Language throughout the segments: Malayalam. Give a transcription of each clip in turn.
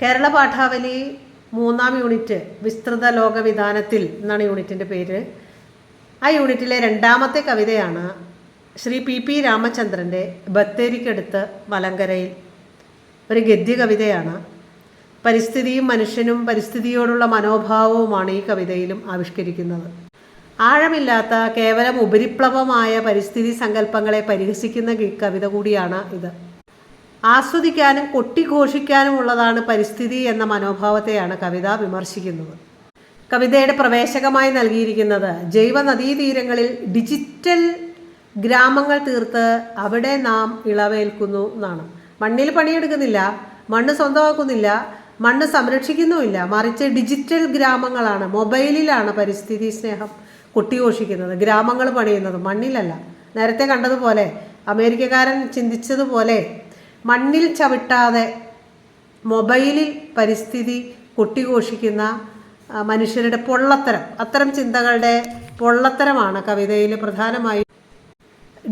കേരള പാഠാവലി മൂന്നാം യൂണിറ്റ് വിസ്തൃത ലോകവിധാനത്തിൽ എന്നാണ് യൂണിറ്റിന്റെ പേര്. ആ യൂണിറ്റിലെ രണ്ടാമത്തെ കവിതയാണ് ശ്രീ പി പി രാമചന്ദ്രന്റെ ബത്തേരിക്കടുത്ത് മലങ്കരയിൽ ഒരു ഗദ്യ കവിതയാണ്. പരിസ്ഥിതിയും മനുഷ്യനും പരിസ്ഥിതിയോടുള്ള മനോഭാവവുമാണ് ഈ കവിതയിലും ആവിഷ്കരിക്കുന്നത്. ആഴമില്ലാത്ത കേവലം ഉപരിപ്ലവമായ പരിസ്ഥിതി സങ്കല്പങ്ങളെ പരിഹസിക്കുന്ന കവിത കൂടിയാണ് ഇത്. ആസ്വദിക്കാനും കൊട്ടിഘോഷിക്കാനുമുള്ളതാണ് പരിസ്ഥിതി എന്ന മനോഭാവത്തെയാണ് കവിത വിമർശിക്കുന്നത്. കവിതയുടെ പ്രവേശകമായി നൽകിയിരിക്കുന്നത് ജൈവ നദീതീരങ്ങളിൽ ഡിജിറ്റൽ ഗ്രാമങ്ങൾ തീർത്ത് അവിടെ നാം ഇളവേൽക്കുന്നു എന്നാണ്. മണ്ണിൽ പണിയെടുക്കുന്നില്ല മണ്ണ് സ്വന്തമാക്കുന്നില്ല മണ്ണ് സംരക്ഷിക്കുന്നുമില്ല മറിച്ച് ഡിജിറ്റൽ ഗ്രാമങ്ങളാണ് മൊബൈലിലാണ് പരിസ്ഥിതി സ്നേഹം കൊട്ടിഘോഷിക്കുന്നത് ഗ്രാമങ്ങൾ പണിയുന്നത് മണ്ണിലല്ല. നേരത്തെ കണ്ടതുപോലെ അമേരിക്കക്കാരൻ ചിന്തിച്ചതുപോലെ മണ്ണിൽ ചവിട്ടാതെ മൊബൈലിൽ പരിസ്ഥിതി കൊട്ടിഘോഷിക്കുന്ന മനുഷ്യരുടെ പൊള്ളത്തരം. അത്തരം ചിന്തകളുടെ പൊള്ളത്തരമാണ് കവിതയിൽ പ്രധാനമായും.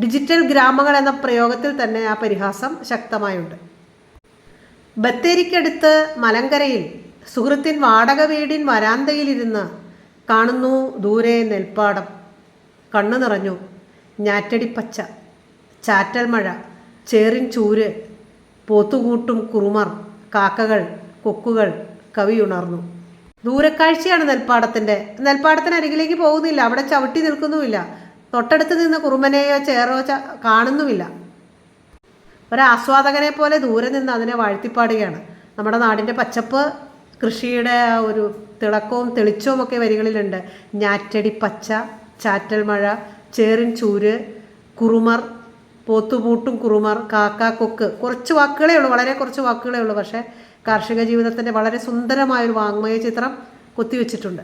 ഡിജിറ്റൽ ഗ്രാമങ്ങൾ എന്ന പ്രയോഗത്തിൽ തന്നെ ആ പരിഹാസം ശക്തമായുണ്ട്. ബത്തേരിക്കടുത്ത് മലങ്കരയിൽ സുഹൃത്തിൻ വാടക വീടിൻ വരാന്തയിലിരുന്ന് കാണുന്നു ദൂരെ നെൽപ്പാടം. കണ്ണു നിറഞ്ഞു. ഞാറ്റടിപ്പച്ച ചാറ്റൽ മഴ ചേറിൻ ചൂര് പോത്തുകൂട്ടും കുറുമർ കാക്കകൾ കൊക്കുകൾ കവിയുണർന്നു. ദൂരക്കാഴ്ചയാണ് നെൽപ്പാടത്തിന്റെ. നെൽപ്പാടത്തിന് അരികിലേക്ക് പോകുന്നില്ല. അവിടെ ചവിട്ടി നിൽക്കുന്നുമില്ല. തൊട്ടടുത്ത് നിന്ന് കുറുമനെയോ ചേറോ ച കാണുന്നുമില്ല. ഒരാസ്വാദകനെ പോലെ ദൂരെ നിന്ന് അതിനെ വാഴ്ത്തിപ്പാടുകയാണ്. നമ്മുടെ നാടിന്റെ പച്ചപ്പ് കൃഷിയുടെ ആ ഒരു തിളക്കവും തെളിച്ചവും ഒക്കെ വരികളിലുണ്ട്. ഞാറ്റടി പച്ച ചാറ്റൽ മഴ ചേറിൻ ചൂര് കുറുമർ പോത്തുപൂട്ടും കുറുമർ കാക്ക കൊക്ക്. കുറച്ച് വാക്കുകളേ ഉള്ളൂ വളരെ കുറച്ച് വാക്കുകളേ ഉള്ളൂ. പക്ഷേ കാർഷിക ജീവിതത്തിന്റെ വളരെ സുന്ദരമായൊരു വാങ്മയ ചിത്രം കൊത്തിവെച്ചിട്ടുണ്ട്.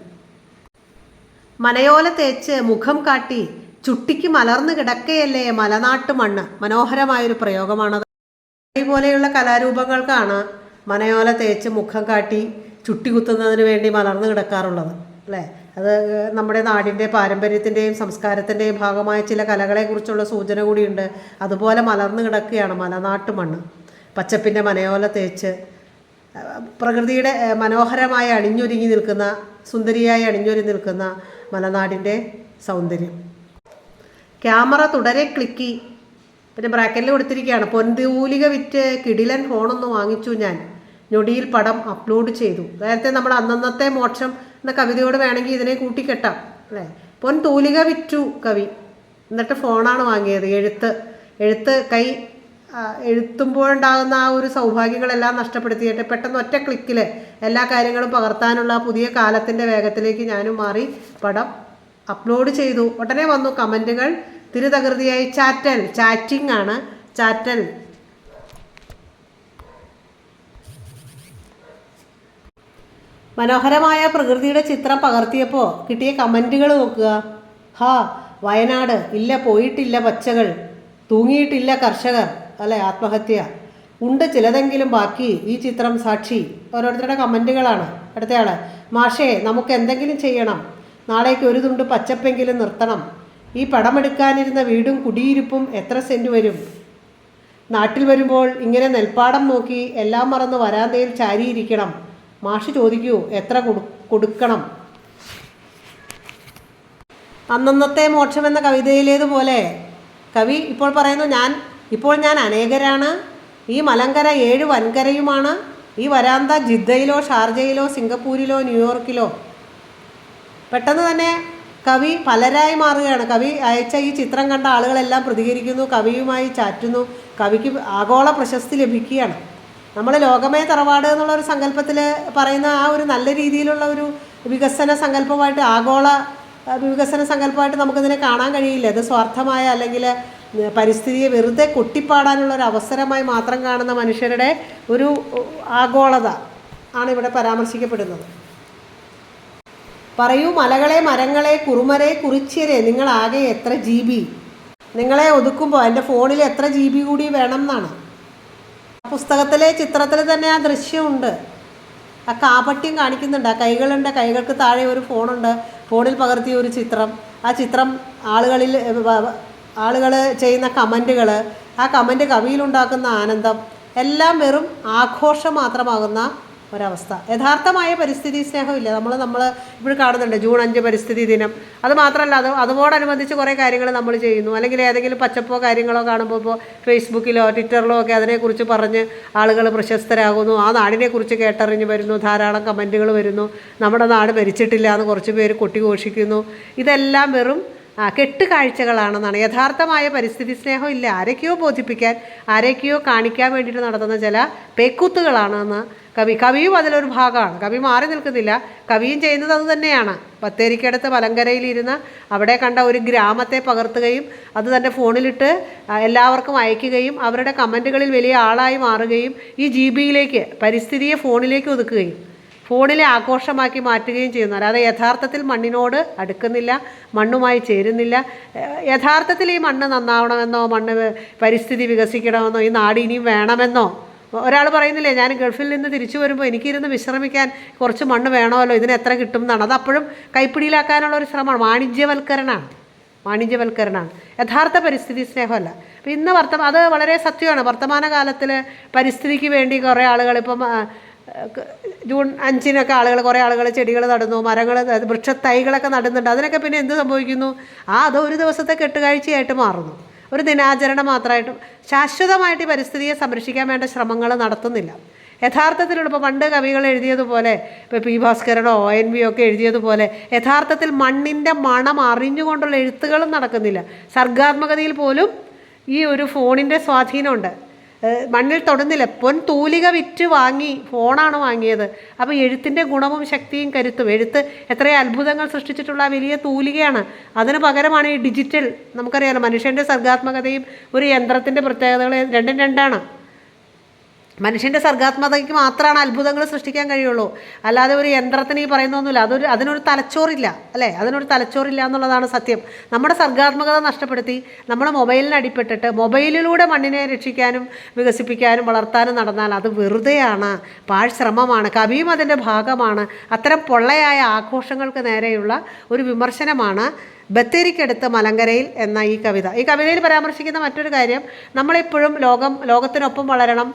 മനയോല തേച്ച് മുഖം കാട്ടി ചുട്ടിക്ക് മലർന്നു കിടക്കയല്ലേ മലനാട്ടു മണ്ണ്? മനോഹരമായൊരു പ്രയോഗമാണത്. പോലെയുള്ള കലാരൂപങ്ങൾക്കാണ് മനയോല തേച്ച് മുഖം കാട്ടി ചുട്ടി കുത്തുന്നതിന് വേണ്ടി മലർന്നു കിടക്കാറുള്ളത്. അല്ലേ? അത് നമ്മുടെ നാടിന്റെ പാരമ്പര്യത്തിന്റെയും സംസ്കാരത്തിന്റെയും ഭാഗമായ ചില കലകളെക്കുറിച്ചുള്ള സൂചന കൂടിയുണ്ട്. അതുപോലെ മലർന്നു കിടക്കുകയാണ് മലനാട്ടു മണ്ണ്. പച്ചപ്പിന്റെ മനയോല തേച്ച് പ്രകൃതിയുടെ മനോഹരമായി അണിഞ്ഞൊരുങ്ങി നിൽക്കുന്ന സുന്ദരിയായി അണിഞ്ഞൊരുങ്ങി നിൽക്കുന്ന മലനാടിന്റെ സൗന്ദര്യം. ക്യാമറ തുടരെ ക്ലിക്കി. പിന്നെ ബ്രാക്കറ്റിൽ കൊടുത്തിരിക്കുകയാണ് പൊന്തൂലിക വിറ്റ് കിടിലൻ ഫോണൊന്ന് വാങ്ങിച്ചു ഞാൻ. ഞൊടിയിൽ പടം അപ്ലോഡ് ചെയ്തു. നേരത്തെ നമ്മൾ അന്നന്നത്തെ മോക്ഷം എന്ന കവിതയോട് വേണമെങ്കിൽ ഇതിനെ കൂട്ടിക്കെട്ടാം അല്ലേ? പൊൻ തൂലിക വിറ്റു കവി. എന്നിട്ട് ഫോണാണ് വാങ്ങിയത്. എഴുത്ത് എഴുത്ത് കൈ എഴുത്തുമ്പോഴുണ്ടാകുന്ന ആ ഒരു സൗഭാഗ്യങ്ങളെല്ലാം നഷ്ടപ്പെടുത്തിയിട്ട് പെട്ടെന്ന് ഒറ്റ ക്ലിക്കിൽ എല്ലാ കാര്യങ്ങളും പകർത്താനുള്ള പുതിയ കാലത്തിന്റെ വേഗത്തിലേക്ക് ഞാനും മാറി പടം അപ്ലോഡ് ചെയ്തു. ഉടനെ വന്നു കമന്റുകൾ. തിരുതകൃതിയായി ചാറ്റൽ. ചാറ്റിംഗ് ആണ് ചാറ്റൽ. മനോഹരമായ പ്രകൃതിയുടെ ചിത്രം പകർത്തിയപ്പോൾ കിട്ടിയ കമന്റുകൾ നോക്കുക. ഹാ വയനാട്. ഇല്ല പോയിട്ടില്ല പച്ചകൾ. തൂങ്ങിയിട്ടില്ല കർഷകർ. അല്ലെ ആത്മഹത്യ. ഉണ്ട് ചിലതെങ്കിലും ബാക്കി. ഈ ചിത്രം സാക്ഷി. ഓരോരുത്തരുടെ കമന്റുകളാണ് അടുത്തയാൾ മാഷേ നമുക്ക് എന്തെങ്കിലും ചെയ്യണം. നാളേക്ക് ഒരു തുണ്ട് പച്ചപ്പെങ്കിലും നിർത്തണം. ഈ പടമെടുക്കാനിരുന്ന വീടും കുടിയിരിപ്പും എത്ര സെന്റ് വരും? നാട്ടിൽ വരുമ്പോൾ ഇങ്ങനെ നെൽപ്പാടം നോക്കി എല്ലാം മറന്ന് വരാന്തയിൽ ചാരിയിരിക്കണം. മാഷ് ചോദിക്കൂ എത്ര കൊടു കൊടുക്കണം? അന്നന്നത്തെ മോക്ഷം എന്ന കവിതയിലേതുപോലെ കവി ഇപ്പോൾ പറയുന്നു ഞാൻ ഇപ്പോൾ ഞാൻ അനേകരാണ്. ഈ മലങ്കര ഏഴ് വൻകരയുമാണ്. ഈ വരാന്ത ജിദ്ദയിലോ ഷാർജയിലോ സിംഗപ്പൂരിലോ ന്യൂയോർക്കിലോ. പെട്ടെന്ന് തന്നെ കവി പലരായി മാറുകയാണ്. കവി അയച്ച ഈ ചിത്രം കണ്ട ആളുകളെല്ലാം പ്രതികരിക്കുന്നു കവിയുമായി ചാറ്റുന്നു കവിക്ക് ആഗോള പ്രശസ്തി ലഭിക്കുകയാണ്. നമ്മൾ ലോകമേ തറവാട് എന്നുള്ള ഒരു സങ്കല്പത്തിൽ പറയുന്ന ആ ഒരു നല്ല രീതിയിലുള്ള ഒരു വികസന സങ്കല്പമായിട്ട് ആഗോള വികസന സങ്കല്പമായിട്ട് നമുക്കിതിനെ കാണാൻ കഴിയില്ല. അത് സ്വാർത്ഥമായ അല്ലെങ്കിൽ പരിസ്ഥിതിയെ വെറുതെ കൊട്ടിപ്പാടാനുള്ള ഒരു അവസരമായി മാത്രം കാണുന്ന മനുഷ്യരുടെ ഒരു ആഗോളത ആണ് ഇവിടെ പരാമർശിക്കപ്പെടുന്നത്. പറയൂ മലകളെ മരങ്ങളെ കുറുമരെ കുറിച്ചരെ നിങ്ങളാകെ എത്ര ജി ബി? നിങ്ങളെ ഒതുക്കുമ്പോൾ എന്റെ ഫോണിൽ എത്ര ജി ബി കൂടി വേണം എന്നാണ്. പുസ്തകത്തിലെ ചിത്രത്തിൽ തന്നെ ആ ദൃശ്യമുണ്ട്. ആ കാപട്യം കാണിക്കുന്നുണ്ട്. ആ കൈകളുണ്ട്. കൈകൾക്ക് താഴെ ഒരു ഫോണുണ്ട്. ഫോണിൽ പകർത്തിയ ഒരു ചിത്രം. ആ ചിത്രം ആളുകളിൽ ആളുകൾ ചെയ്യുന്ന കമന്റുകൾ ആ കമന്റ് കവിയിലുണ്ടാക്കുന്ന ആനന്ദം എല്ലാം വെറും ആഘോഷം മാത്രമാകുന്ന ഒരവസ്ഥ. യഥാർത്ഥമായ പരിസ്ഥിതി സ്നേഹമില്ല. നമ്മൾ നമ്മൾ ഇപ്പോൾ കാണുന്നുണ്ട് ജൂൺ അഞ്ച് പരിസ്ഥിതി ദിനം. അത് മാത്രമല്ല അത് അതോടനുബന്ധിച്ച് കുറേ കാര്യങ്ങൾ നമ്മൾ ചെയ്യുന്നു. അല്ലെങ്കിൽ ഏതെങ്കിലും പച്ചപ്പോ കാര്യങ്ങളോ കാണുമ്പോൾ ഇപ്പോൾ ഫേസ്ബുക്കിലോ ട്വിറ്ററിലോ ഒക്കെ അതിനെക്കുറിച്ച് പറഞ്ഞ് ആളുകൾ പ്രശസ്തരാകുന്നു. ആ നാടിനെക്കുറിച്ച് കേട്ടറിഞ്ഞ് വരുന്നു. ധാരാളം കമന്റുകൾ വരുന്നു. നമ്മുടെ നാട് മരിച്ചിട്ടില്ല എന്ന് കുറച്ച് പേര് കൊട്ടിഘോഷിക്കുന്നു. ഇതെല്ലാം വെറും ആ കെട്ട് കാഴ്ചകളാണെന്നാണ് യഥാർത്ഥമായ പരിസ്ഥിതി സ്നേഹം ഇല്ല ആരൊക്കെയോ ബോധിപ്പിക്കാൻ ആരൊക്കെയോ കാണിക്കാൻ വേണ്ടിയിട്ട് നടത്തുന്ന ചില പേക്കൂത്തുകളാണെന്ന് കവി കവിയും അതിലൊരു ഭാഗമാണ്. കവി മാറി നിൽക്കുന്നില്ല. കവിയും ചെയ്യുന്നത് അത് തന്നെയാണ്. ബത്തേരിക്കടുത്ത് മലങ്കരയിലിരുന്ന് അവിടെ കണ്ട ഒരു ഗ്രാമത്തെ പകർത്തുകയും അത് തന്റെ ഫോണിലിട്ട് എല്ലാവർക്കും അയക്കുകയും അവരുടെ കമന്റുകളിൽ വലിയ ആളായി മാറുകയും ഈ ജി ബിയിലേക്ക് പരിസ്ഥിതിയെ ഫോണിലേക്ക് ഒതുക്കുകയും ഫോണിലെ ആഘോഷമാക്കി മാറ്റുകയും ചെയ്യുന്നു. അല്ലാതെ യഥാർത്ഥത്തിൽ മണ്ണിനോട് അടുക്കുന്നില്ല മണ്ണുമായി ചേരുന്നില്ല. യഥാർത്ഥത്തിൽ ഈ മണ്ണ് നന്നാവണമെന്നോ മണ്ണ് പരിസ്ഥിതി വികസിക്കണമെന്നോ ഈ നാട് ഇനിയും വേണമെന്നോ ഒരാൾ പറയുന്നില്ലേ ഞാൻ ഗൾഫിൽ നിന്ന് തിരിച്ചു വരുമ്പോൾ എനിക്കിരുന്ന് വിശ്രമിക്കാൻ കുറച്ച് മണ്ണ് വേണമല്ലോ ഇതിന് എത്ര കിട്ടും എന്നാണ്. അത് അപ്പോഴും കൈപ്പിടിയിലാക്കാനുള്ള ഒരു ശ്രമമാണ്. വാണിജ്യവൽക്കരണമാണ്. വാണിജ്യവൽക്കരണമാണ്. യഥാർത്ഥ പരിസ്ഥിതി സ്നേഹമല്ല. അപ്പം ഇന്ന് വർത്തമാന അത് വളരെ സത്യമാണ്. വർത്തമാന കാലത്തിൽ പരിസ്ഥിതിക്ക് വേണ്ടി കുറേ ആളുകൾ ഇപ്പം ജൂൺ അഞ്ചിനൊക്കെ ആളുകൾ കുറേ ആളുകൾ ചെടികൾ നടന്നു മരങ്ങൾ വൃക്ഷത്തൈകളൊക്കെ നടുന്നുണ്ട്. അതിനൊക്കെ പിന്നെ എന്ത് സംഭവിക്കുന്നു? ആ അത് ഒരു ദിവസത്തെ കെട്ടുകാഴ്ചയായിട്ട് മാറുന്നു. ഒരു ദിനാചരണം മാത്രമായിട്ടും ശാശ്വതമായിട്ട് ഈ പരിസ്ഥിതിയെ സംരക്ഷിക്കാൻ വേണ്ട ശ്രമങ്ങൾ നടത്തുന്നില്ല. യഥാർത്ഥത്തിലുള്ള ഇപ്പോൾ പണ്ട് കവികൾ എഴുതിയതുപോലെ ഇപ്പോൾ പി ഭാസ്കരനോ ഒ എൻ വി ഒക്കെ എഴുതിയതുപോലെ യഥാർത്ഥത്തിൽ മണ്ണിന്റെ മണം അറിഞ്ഞുകൊണ്ടുള്ള എഴുത്തുകളും നടക്കുന്നില്ല. സർഗാത്മകതയിൽ പോലും ഈ ഒരു ഫോണിന്റെ സ്വാധീനമുണ്ട്. മണ്ണിൽ തൊടുന്നില്ല. പൊൻ തൂലിക വിറ്റ് വാങ്ങി ഫോണാണ് വാങ്ങിയത്. അപ്പോൾ എഴുത്തിന്റെ ഗുണവും ശക്തിയും കരുത്തും. എഴുത്ത് എത്രയോ അത്ഭുതങ്ങൾ സൃഷ്ടിച്ചിട്ടുള്ള വലിയ തൂലികയാണ്. അതിന് പകരമാണ് ഈ ഡിജിറ്റൽ നമുക്കറിയാലോ മനുഷ്യന്റെ സർഗാത്മകതയും ഒരു യന്ത്രത്തിന്റെ പ്രത്യേകതകൾ രണ്ടും രണ്ടാണ്. മനുഷ്യന്റെ സർഗാത്മകതയ്ക്ക് മാത്രമാണ് അത്ഭുതങ്ങൾ സൃഷ്ടിക്കാൻ കഴിയുള്ളൂ. അല്ലാതെ ഒരു യന്ത്രത്തിന് ഈ പറയുന്നൊന്നുമില്ല അതൊരു അതിനൊരു തലച്ചോറില്ല അല്ലേ? അതിനൊരു തലച്ചോറില്ല എന്നുള്ളതാണ് സത്യം. നമ്മുടെ സർഗാത്മകത നഷ്ടപ്പെടുത്തി നമ്മുടെ മൊബൈലിന് അടിപ്പെട്ടിട്ട് മൊബൈലിലൂടെ മണ്ണിനെ രക്ഷിക്കാനും വികസിപ്പിക്കാനും വളർത്താനും നടന്നാൽ അത് വെറുതെയാണ് പാഴ്ശ്രമമാണ് കവിയും അതിന്റെ ഭാഗമാണ് അത്തരം പൊള്ളയായ ആഘോഷങ്ങൾക്ക് നേരെയുള്ള ഒരു വിമർശനമാണ് ബത്തേരിക്കടുത്ത് മലങ്കരയിൽ എന്ന ഈ കവിത. ഈ കവിതയിൽ പരാമർശിക്കുന്ന മറ്റൊരു കാര്യം നമ്മളെപ്പോഴും ലോകം ലോകത്തിനൊപ്പം വളരണം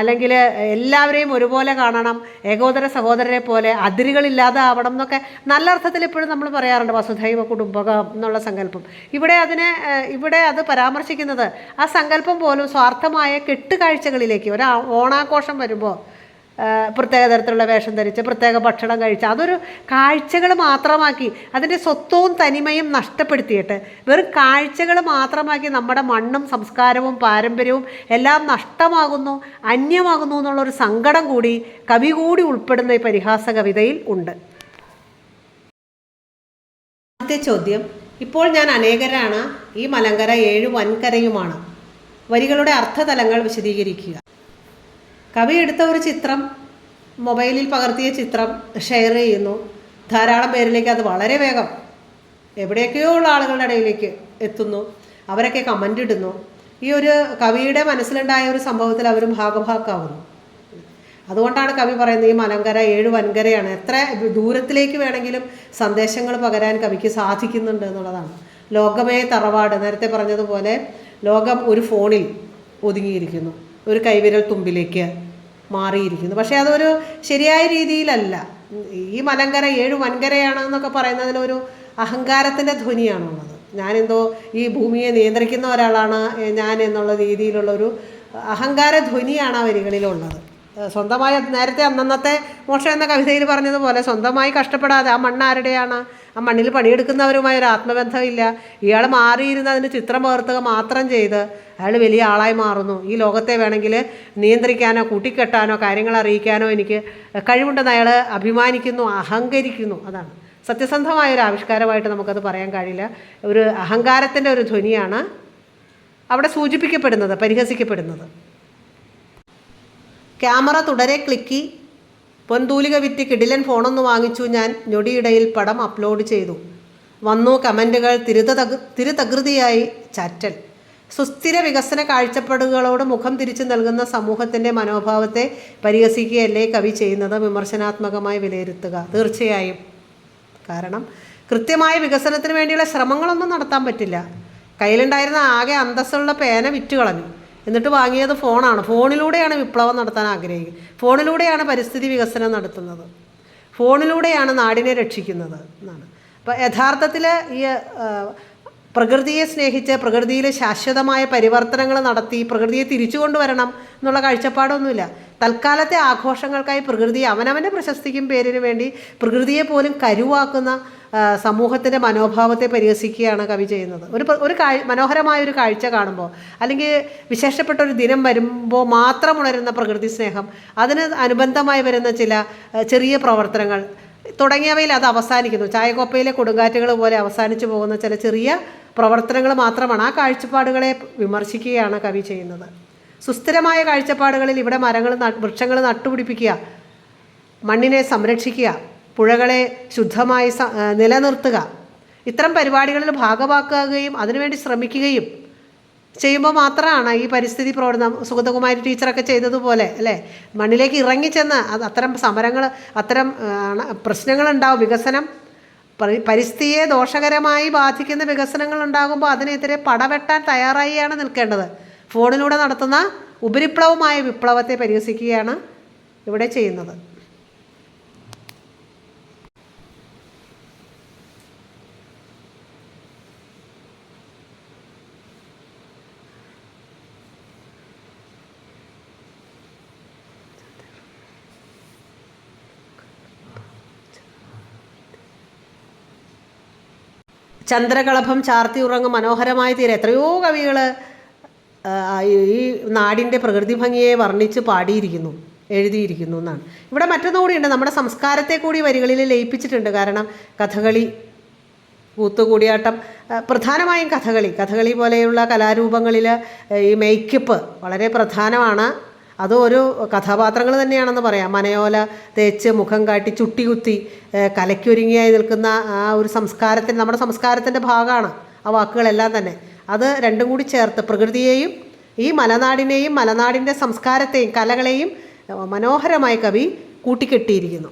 അല്ലെങ്കിൽ എല്ലാവരെയും ഒരുപോലെ കാണണം ഏകോദര സഹോദരരെ പോലെ അതിരുകളില്ലാതെ ആവണം എന്നൊക്കെ നല്ല അർത്ഥത്തിൽ എപ്പോഴും നമ്മൾ പറയാറുണ്ട്. വസുധൈവ കുടുംബകം എന്നുള്ള സങ്കല്പം. ഇവിടെ അതിനെ ഇവിടെ അത് പരാമർശിക്കുന്നത് ആ സങ്കല്പം പോലും സ്വാർത്ഥമായ കെട്ടുകാഴ്ചകളിലേക്ക് ഒരു ഓണാഘോഷം വരുമ്പോൾ പ്രത്യേക തരത്തിലുള്ള വേഷം ധരിച്ച് പ്രത്യേക ഭക്ഷണം കഴിച്ച് അതൊരു കാഴ്ചകൾ മാത്രമാക്കി അതിന്റെ സ്വത്വവും തനിമയും നഷ്ടപ്പെടുത്തിയിട്ട് വെറും കാഴ്ചകൾ മാത്രമാക്കി നമ്മുടെ മണ്ണും സംസ്കാരവും പാരമ്പര്യവും എല്ലാം നഷ്ടമാകുന്നു അന്യമാകുന്നു എന്നുള്ളൊരു സങ്കടം കൂടി കവി കൂടി ഉൾപ്പെടുന്ന ഈ പരിഹാസ കവിതയിൽ ഉണ്ട്. ആദ്യത്തെ ചോദ്യം ഇപ്പോൾ ഞാൻ അനേകരാണ് ഈ മലങ്കര ഏഴ് വൻകരയുമാണ്. വരികളുടെ അർത്ഥതലങ്ങൾ വിശദീകരിക്കുക. കവി എടുത്ത ഒരു ചിത്രം മൊബൈലിൽ പകർത്തിയ ചിത്രം ഷെയർ ചെയ്യുന്നു. ധാരാളം പേരിലേക്ക് അത് വളരെ വേഗം എവിടെയൊക്കെയോ ഉള്ള ആളുകളുടെ ഇടയിലേക്ക് എത്തുന്നു. അവരൊക്കെ കമന്റ് ഇടുന്നു. ഈ ഒരു കവിയുടെ മനസ്സിലുണ്ടായ ഒരു സംഭവത്തിൽ അവർ ഭാഗഭാക്കാവുന്നു. അതുകൊണ്ടാണ് കവി പറയുന്നത് ഈ മലങ്കര ഏഴ് വൻകരയാണ്. എത്ര ദൂരത്തിലേക്ക് വേണമെങ്കിലും സന്ദേശങ്ങൾ പകരാൻ കവിക്ക് സാധിക്കുന്നുണ്ട് എന്നുള്ളതാണ്. ലോകമേ തറവാട് നേരത്തെ പറഞ്ഞതുപോലെ ലോകം ഒരു ഫോണിൽ ഒതുങ്ങിയിരിക്കുന്നു. ഒരു കൈവിരൽ തുമ്പിലേക്ക് മാറിയിരിക്കുന്നു. പക്ഷേ അതൊരു ശരിയായ രീതിയിലല്ല. ഈ മലങ്കര ഏഴ് വൻകരയാണ് എന്നൊക്കെ പറയുന്നതിലൊരു അഹങ്കാരത്തിന്റെ ധ്വനിയാണുള്ളത്. ഞാനെന്തോ ഈ ഭൂമിയെ നിയന്ത്രിക്കുന്ന ഒരാളാണ് ഞാൻ എന്നുള്ള രീതിയിലുള്ളൊരു അഹങ്കാര ധ്വനിയാണ് ആ വരികളിലുള്ളത്. സ്വന്തമായി നേരത്തെ അന്നന്നത്തെ മോശം എന്ന കവിതയിൽ പറഞ്ഞതുപോലെ സ്വന്തമായി കഷ്ടപ്പെടാതെ ആ മണ്ണ് ആരുടെയാണ് ആ മണ്ണിൽ പണിയെടുക്കുന്നവരുമായി ഒരു ആത്മബന്ധമില്ല. ഇയാൾ മാറിയിരുന്ന് അതിന് ചിത്രം പകർത്തുക മാത്രം ചെയ്ത് അയാൾ വലിയ ആളായി മാറുന്നു. ഈ ലോകത്തെ വേണമെങ്കിൽ നിയന്ത്രിക്കാനോ കൂട്ടിക്കെട്ടാനോ കാര്യങ്ങൾ അറിയിക്കാനോ എനിക്ക് കഴിവുണ്ടെന്ന് അയാൾ അഭിമാനിക്കുന്നു അഹങ്കരിക്കുന്നു. അതാണ്. സത്യസന്ധമായ ഒരു ആവിഷ്കാരമായിട്ട് നമുക്കത് പറയാൻ കഴിയില്ല. ഒരു അഹങ്കാരത്തിന്റെ ഒരു ധ്വനിയാണ് അവിടെ സൂചിപ്പിക്കപ്പെടുന്നത് പരിഹസിക്കപ്പെടുന്നത്. ക്യാമറ തുടരെ ക്ലിക്കി. പൊന്തൂലിക വിറ്റ് കിടിലൻ ഫോണൊന്ന് വാങ്ങിച്ചു ഞാൻ ഞൊടിയിടയിൽ പടം അപ്ലോഡ് ചെയ്തു. വന്നു കമന്റുകൾ തിരുതകൃ തിരുതകൃതിയായി ചാറ്റൽ. സുസ്ഥിര വികസന കാഴ്ചപ്പാടുകളോട് മുഖം തിരിച്ചു നൽകുന്ന സമൂഹത്തിന്റെ മനോഭാവത്തെ പരിഹസിക്കുകയല്ലേ കവി ചെയ്യുന്നത്? വിമർശനാത്മകമായി വിലയിരുത്തുക. തീർച്ചയായും. കാരണം കൃത്യമായ വികസനത്തിന് വേണ്ടിയുള്ള ശ്രമങ്ങളൊന്നും നടത്താൻ പറ്റില്ല. കയ്യിലുണ്ടായിരുന്ന ആകെ അന്തസ്സുള്ള പേന വിറ്റ് കളഞ്ഞു. എന്നിട്ട് വാങ്ങിയത് ഫോണാണ്. ഫോണിലൂടെയാണ് വിപ്ലവം നടത്താൻ ആഗ്രഹിക്കുന്നത്. ഫോണിലൂടെയാണ് പരിസ്ഥിതി വികസനം നടത്തുന്നത്. ഫോണിലൂടെയാണ് നാടിനെ രക്ഷിക്കുന്നത് എന്നാണ്. അപ്പോൾ യഥാർത്ഥത്തിൽ ഈ പ്രകൃതിയെ സ്നേഹിച്ച് പ്രകൃതിയിൽ ശാശ്വതമായ പരിവർത്തനങ്ങൾ നടത്തി പ്രകൃതിയെ തിരിച്ചു കൊണ്ടുവരണം എന്നുള്ള കാഴ്ചപ്പാടൊന്നുമില്ല. തൽക്കാലത്തെ ആഘോഷങ്ങൾക്കായി പ്രകൃതി അവനവന്റെ പ്രശസ്തിക്കും പേരിന് വേണ്ടി പ്രകൃതിയെ പോലും കരുവാക്കുന്ന സമൂഹത്തിന്റെ മനോഭാവത്തെ പരിഹസിക്കുകയാണ് കവി ചെയ്യുന്നത്. ഒരു ഒരു കാഴ് മനോഹരമായ ഒരു കാഴ്ച കാണുമ്പോൾ അല്ലെങ്കിൽ വിശേഷപ്പെട്ട ഒരു ദിനം വരുമ്പോൾ മാത്രം ഉണരുന്ന പ്രകൃതി സ്നേഹം അതിന് അനുബന്ധമായി വരുന്ന ചില ചെറിയ പ്രവർത്തനങ്ങൾ തുടങ്ങിയവയിൽ അത് അവസാനിക്കുന്നു. ചായക്കോപ്പയിലെ കൊടുങ്കാറ്റുകൾ പോലെ അവസാനിച്ചു പോകുന്ന ചില ചെറിയ പ്രവർത്തനങ്ങൾ മാത്രമാണ് ആ കാഴ്ചപ്പാടുകളെ വിമർശിക്കുകയാണ് കവി ചെയ്യുന്നത്. സുസ്ഥിരമായ കാഴ്ചപ്പാടുകളിൽ ഇവിടെ മരങ്ങൾ വൃക്ഷങ്ങൾ നട്ടുപിടിപ്പിക്കുക മണ്ണിനെ സംരക്ഷിക്കുക പുഴകളെ ശുദ്ധമായി നിലനിർത്തുക ഇത്തരം പരിപാടികളിൽ ഭാഗമാക്കുകയും അതിനുവേണ്ടി ശ്രമിക്കുകയും ചെയ്യുമ്പോൾ മാത്രമാണ് ഈ പരിസ്ഥിതി പ്രവർത്തനം സുഗതകുമാരി ടീച്ചറൊക്കെ ചെയ്തതുപോലെ അല്ലേ? മണ്ണിലേക്ക് ഇറങ്ങിച്ചെന്ന് അത് അത്തരം സമരങ്ങൾ അത്തരം പ്രശ്നങ്ങളുണ്ടാവും വികസനം പരിസ്ഥിതിയെ ദോഷകരമായി ബാധിക്കുന്ന വികസനങ്ങൾ ഉണ്ടാകുമ്പോൾ അതിനെതിരെ പടവെട്ടാൻ തയ്യാറായിയാണ് നിൽക്കേണ്ടത്. ഫോണിലൂടെ നടത്തുന്ന ഉപരിപ്ലവമായ വിപ്ലവത്തെ പരിഹസിക്കുകയാണ് ഇവിടെ ചെയ്യുന്നത്. ചന്ദ്രകളഭം ചാർത്തി ഉറങ്ങും മനോഹരമായ തീരെ. എത്രയോ കവികൾ ഈ നാടിന്റെ പ്രകൃതി ഭംഗിയെ വർണിച്ച് പാടിയിരിക്കുന്നു എഴുതിയിരിക്കുന്നു എന്നാണ്. ഇവിടെ മറ്റൊന്നുകൂടിയുണ്ട് നമ്മുടെ സംസ്കാരത്തെ കൂടി വരികളിൽ ലയിപ്പിച്ചിട്ടുണ്ട്. കാരണം കഥകളി കൂത്തുകൂടിയാട്ടം കൂടിയാട്ടം പ്രധാനമായും കഥകളി. കഥകളി പോലെയുള്ള കലാരൂപങ്ങളിൽ ഈ മേക്കപ്പ് വളരെ പ്രധാനമാണ്. അത് ഒരു കഥാപാത്രങ്ങൾ തന്നെയാണെന്ന് പറയാം. മനയോല തേച്ച് മുഖം കാട്ടി ചുട്ടി കുത്തി കലയ്ക്കൊരുങ്ങിയായി നിൽക്കുന്ന ആ ഒരു സംസ്കാരത്തിന് നമ്മുടെ സംസ്കാരത്തിന്റെ ഭാഗമാണ് ആ വാക്കുകളെല്ലാം തന്നെ. അത് രണ്ടും കൂടി ചേർത്ത് പ്രകൃതിയെയും ഈ മലനാടിനെയും മലനാടിന്റെ സംസ്കാരത്തെയും കലകളെയും മനോഹരമായി കവി കൂട്ടിക്കെട്ടിയിരിക്കുന്നു.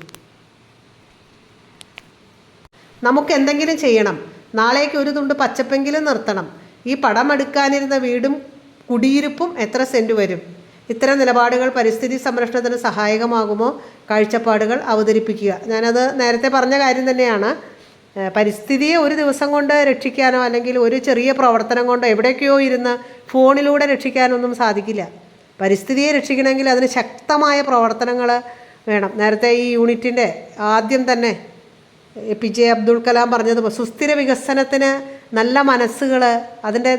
നമുക്ക് എന്തെങ്കിലും ചെയ്യണം. നാളേക്ക് ഒരു തുണ്ട് പച്ചപ്പെങ്കിലും നിർത്തണം. ഈ പടമെടുക്കാനിരുന്ന വീടും കുടിയിരുപ്പും എത്ര സെന്റ് വരും? ഇത്തരം നിലപാടുകൾ പരിസ്ഥിതി സംരക്ഷണത്തിന് സഹായകമാകുമോ? കാഴ്ചപ്പാടുകൾ അവതരിപ്പിക്കുക. ഞാനത് നേരത്തെ പറഞ്ഞ കാര്യം തന്നെയാണ്. പരിസ്ഥിതിയെ ഒരു ദിവസം കൊണ്ട് രക്ഷിക്കാനോ അല്ലെങ്കിൽ ഒരു ചെറിയ പ്രവർത്തനം കൊണ്ടോ എവിടേക്കോ ഇരുന്ന് ഫോണിലൂടെ രക്ഷിക്കാനൊന്നും സാധിക്കില്ല. പരിസ്ഥിതിയെ രക്ഷിക്കണമെങ്കിൽ അതിന് ശക്തമായ പ്രവർത്തനങ്ങൾ വേണം. നേരത്തെ ഈ യൂണിറ്റിന്റെ ആദ്യം തന്നെ A P J Abdul Kalam പറഞ്ഞത് സുസ്ഥിര വികസനത്തിന് നല്ല മനസ്സുകൾ അതിന്റെ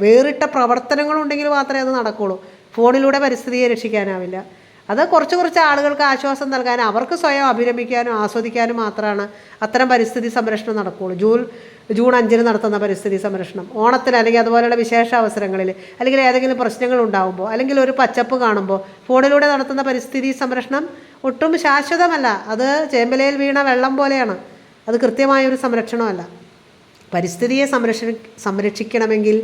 വേറിട്ട പ്രവർത്തനങ്ങളുണ്ടെങ്കിൽ മാത്രമേ അത് നടക്കുകയുള്ളൂ ഫോണിലൂടെ പരിസ്ഥിതിയെ രക്ഷിക്കാനാവില്ല. അത് കുറച്ച് കുറച്ച് ആളുകൾക്ക് ആശ്വാസം നൽകാൻ അവർക്ക് സ്വയം അഭിരമിക്കാനും ആസ്വദിക്കാനും മാത്രമാണ് അത്തരം പരിസ്ഥിതി സംരക്ഷണം നടക്കുകയുള്ളൂ. ജൂൺ ജൂൺ അഞ്ചിന് നടത്തുന്ന പരിസ്ഥിതി സംരക്ഷണം. ഓണത്തിന് അല്ലെങ്കിൽ അതുപോലെയുള്ള വിശേഷ അവസരങ്ങളിൽ അല്ലെങ്കിൽ ഏതെങ്കിലും പ്രശ്നങ്ങൾ ഉണ്ടാകുമ്പോൾ അല്ലെങ്കിൽ ഒരു പച്ചപ്പ് കാണുമ്പോൾ ഫോണിലൂടെ നടത്തുന്ന പരിസ്ഥിതി സംരക്ഷണം ഒട്ടും ശാശ്വതമല്ല. അത് ചേമ്പലയിൽ വീണ വെള്ളം പോലെയാണ്. അത് കൃത്യമായ ഒരു സംരക്ഷണമല്ല. പരിസ്ഥിതിയെ സംരക്ഷ സംരക്ഷിക്കണമെങ്കിൽ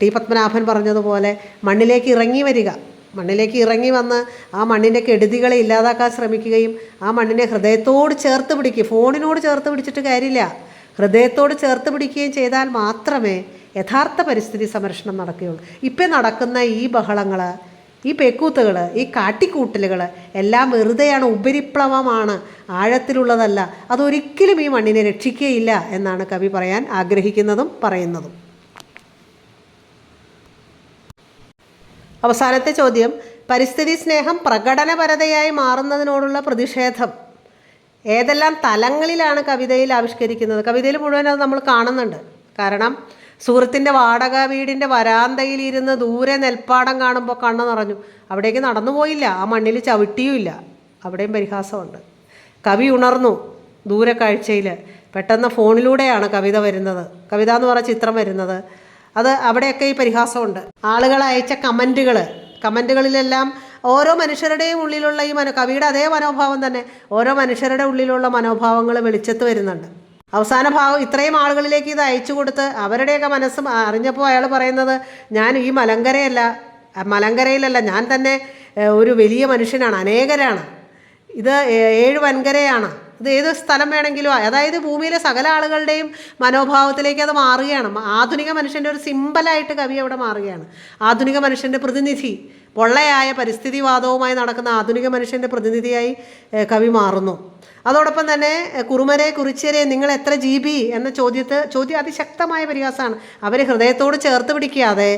ടി പത്മനാഭൻ പറഞ്ഞതുപോലെ മണ്ണിലേക്ക് ഇറങ്ങി വരിക. മണ്ണിലേക്ക് ഇറങ്ങി വന്ന് ആ മണ്ണിന്റെ കെടുതികളെ ഇല്ലാതാക്കാൻ ശ്രമിക്കുകയും ആ മണ്ണിനെ ഹൃദയത്തോട് ചേർത്ത് പിടിക്കുക ഫോണിനോട് ചേർത്ത് പിടിച്ചിട്ട് കാര്യമില്ല. ഹൃദയത്തോട് ചേർത്ത് പിടിക്കുകയും ചെയ്താൽ മാത്രമേ യഥാർത്ഥ പരിസ്ഥിതി സംരക്ഷണം നടക്കുകയുള്ളൂ. ഇപ്പം നടക്കുന്ന ഈ ബഹളങ്ങൾ ഈ പെക്കൂത്തുകൾ ഈ കാട്ടിക്കൂട്ടലുകൾ എല്ലാം വെറുതെയാണ് ഉപരിപ്ലവമാണ് ആഴത്തിലുള്ളതല്ല. അതൊരിക്കലും ഈ മണ്ണിനെ രക്ഷിക്കുകയില്ല എന്നാണ് കവി പറയാൻ ആഗ്രഹിക്കുന്നതും പറയുന്നതും. അവസാനത്തെ ചോദ്യം പരിസ്ഥിതി സ്നേഹം പ്രകടനപരതയായി മാറുന്നതിനോടുള്ള പ്രതിഷേധം. ഏതെല്ലാം തലങ്ങളിലാണ് കവിതയിൽ ആവിഷ്കരിക്കുന്നത്? കവിതയിൽ മുഴുവൻ അത് നമ്മൾ കാണുന്നുണ്ട്. കാരണം സുഹൃത്തിന്റെ വാടക വീടിന്റെ വരാന്തയിൽ ഇരുന്ന് ദൂരെ നെൽപ്പാടം കാണുമ്പോൾ കണ്ണു നിറഞ്ഞു. അവിടേക്ക് നടന്നു പോയില്ല. ആ മണ്ണിൽ ചവിട്ടിയുമില്ല അവിടെയും പരിഹാസമുണ്ട്. കവി ഉണർന്നു ദൂരെ കാഴ്ചയിൽ പെട്ടെന്ന് ഫോണിലൂടെയാണ് കവിത വരുന്നത്. കവിത എന്ന് പറഞ്ഞ ചിത്രം വരുന്നത്. അത് അവിടെയൊക്കെ ഈ പരിഹാസമുണ്ട്. ആളുകൾ അയച്ച കമന്റുകൾ കമന്റുകളിലെല്ലാം ഓരോ മനുഷ്യരുടെയും ഉള്ളിലുള്ള ഈ മനോ കവിയുടെ അതേ മനോഭാവം തന്നെ ഓരോ മനുഷ്യരുടെ ഉള്ളിലുള്ള മനോഭാവങ്ങൾ വെളിച്ചത്ത് വരുന്നുണ്ട്. അവസാന ഭാവം ഇത്രയും ആളുകളിലേക്ക് ഇത് അയച്ചു കൊടുത്ത് അവരുടെയൊക്കെ മനസ്സ് അറിഞ്ഞപ്പോൾ അയാൾ പറയുന്നത് ഞാൻ ഈ മലങ്കരയല്ല മലങ്കരയിലല്ല ഞാൻ തന്നെ ഒരു വലിയ മനുഷ്യനാണ് അനേകരാണ്. ഇത് ഏഴ് വൻകരയാണ്. അത് ഏത് സ്ഥലം വേണമെങ്കിലും. അതായത് ഭൂമിയിലെ സകല ആളുകളുടെയും മനോഭാവത്തിലേക്ക് അത് മാറുകയാണ്. ആധുനിക മനുഷ്യന്റെ ഒരു സിമ്പലായിട്ട് കവി അവിടെ മാറുകയാണ്. ആധുനിക മനുഷ്യന്റെ പ്രതിനിധി പൊള്ളയായ പരിസ്ഥിതിവാദവുമായി നടക്കുന്ന ആധുനിക മനുഷ്യന്റെ പ്രതിനിധിയായി കവി മാറുന്നു. അതോടൊപ്പം തന്നെ കുറുമരെ കുറിച്ചരെ നിങ്ങൾ എത്ര ജി ബി എന്ന ചോദ്യത്തെ ചോദ്യം അതിശക്തമായ പരിഹാസമാണ്. അവരെ ഹൃദയത്തോട് ചേർത്ത് പിടിക്കാതെ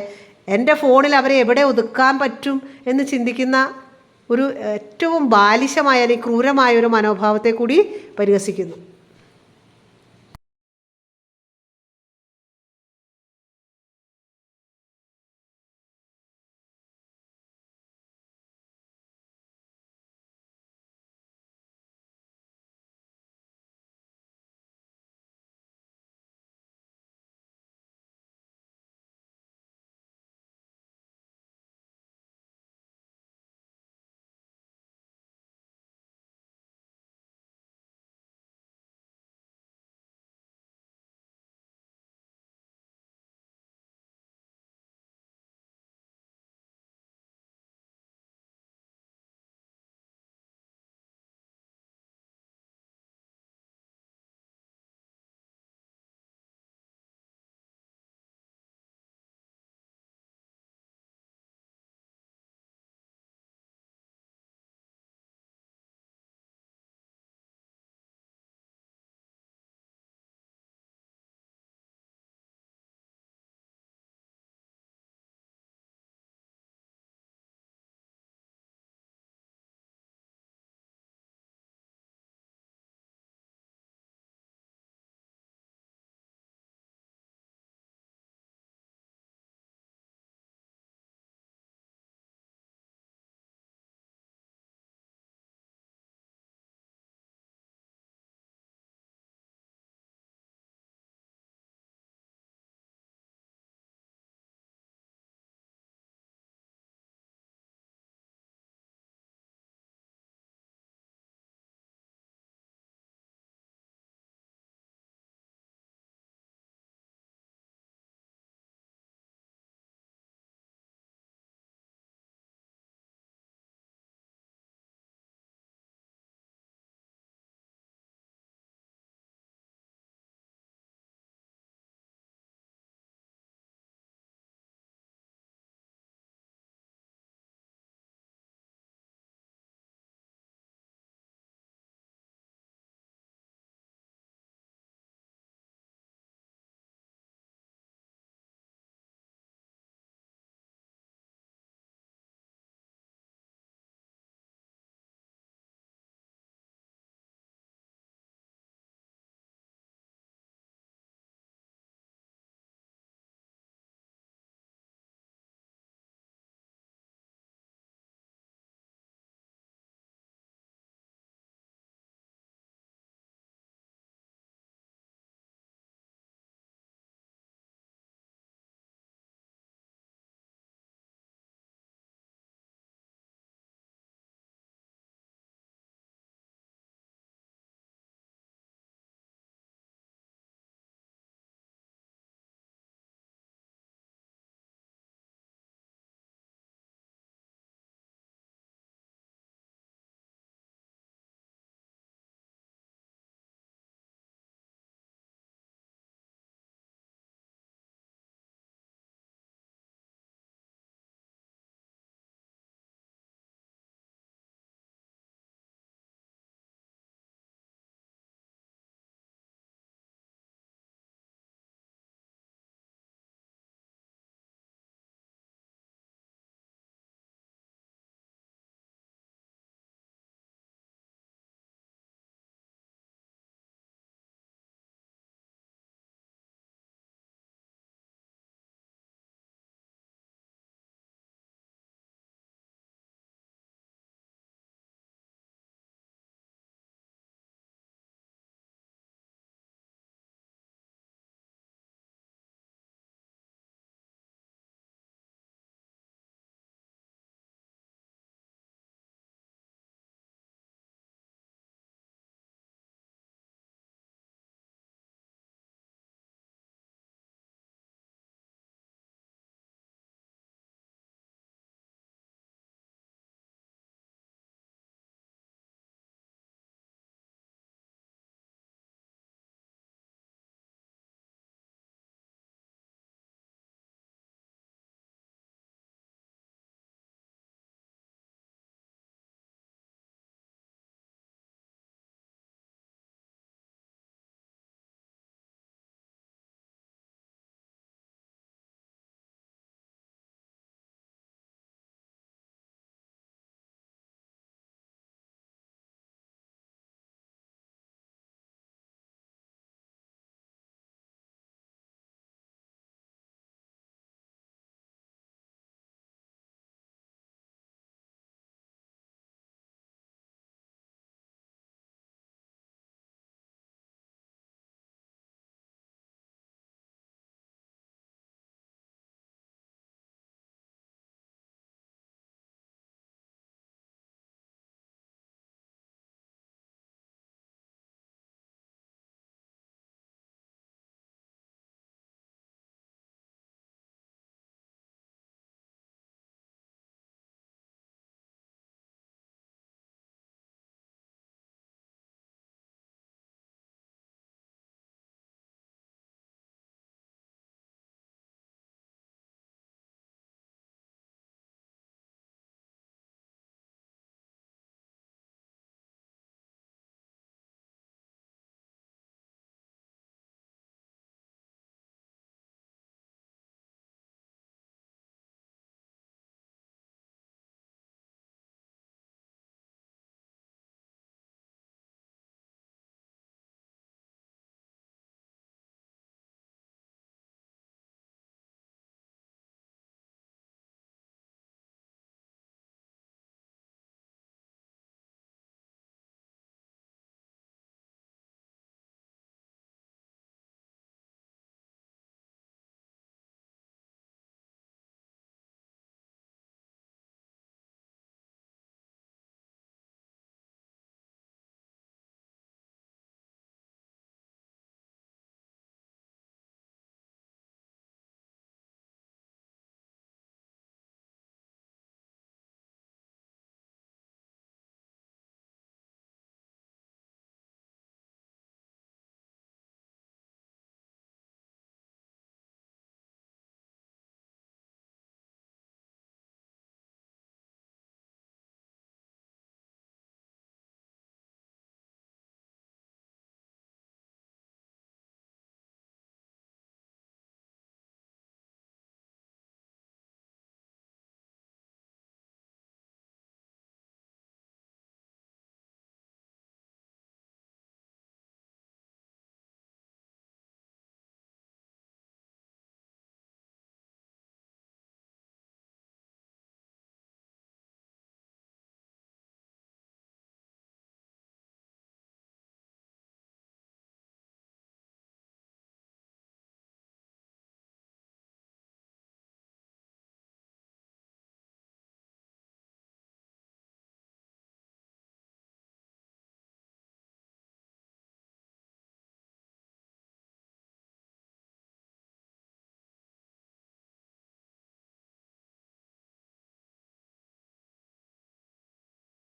എന്റെ ഫോണിൽ അവരെ എവിടെ ഒതുക്കാൻ പറ്റും? എന്ന് ചിന്തിക്കുന്ന ഒരു ഏറ്റവും ബാലിശമായ അല്ലെങ്കിൽ ക്രൂരമായ ഒരു മനോഭാവത്തെ കൂടി പരിഹസിക്കുന്നു.